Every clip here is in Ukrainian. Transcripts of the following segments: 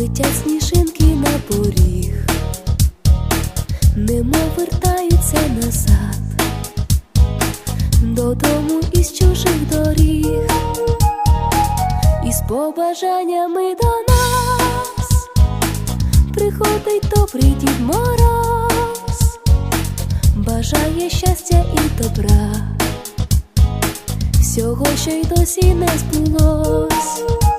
летять сніжинки на поріг, немов вертаються назад, додому із чужих доріг, із побажаннями до нас. Приходить добрий дід Мороз, бажає щастя і добра. Всього, що й досі не збулось.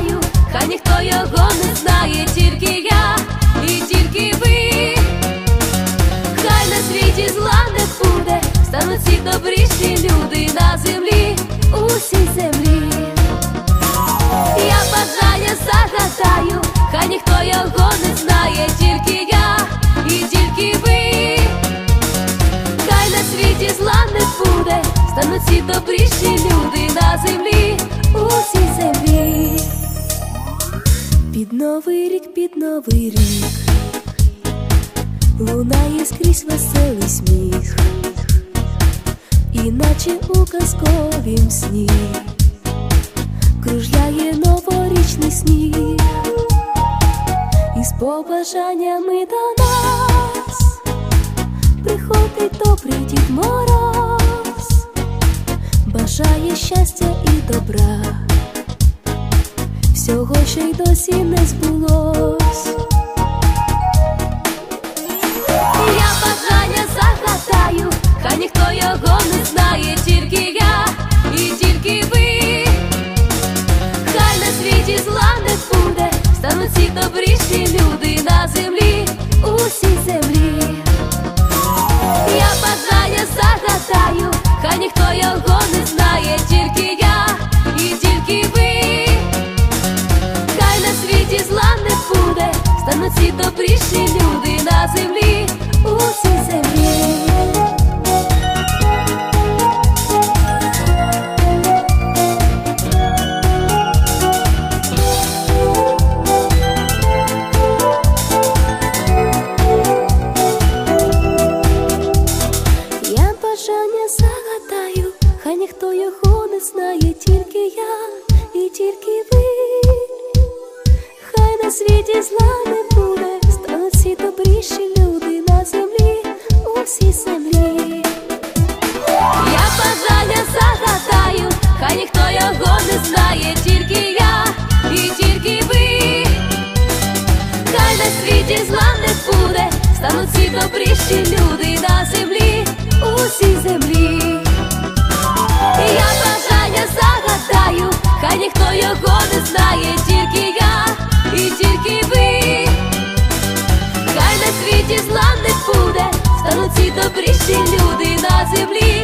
Загадаю, хай ніхто його не знає, тільки я і тільки ви. Хай на світі зла не буде, стануть всі добріші люди на землі, усій землі. Я бажання загадаю, хай ніхто його не знає, тільки я і тільки ви. Хай на світі зла не буде, стануть всі добріші люди на землі, Під новий рік, під новий рік. Лунає скрізь веселий сміх, іначе у казковім сні. Кружляє новорічний сміх, із побажаннями до нас приходить добрий дід Мороз, бажає щастя і добра, всього, що й досі не збулось. Я бажання загадаю, хай ніхто його не знає, тільки я і тільки ви. Хай на світі зла не буде, стануть всі добріші люди на землі, усій землі. Я бажання загадаю, хай ніхто його стануть всі добріші люди на землі, усій землі. Світі зла не буде, ці добріші люди на землі.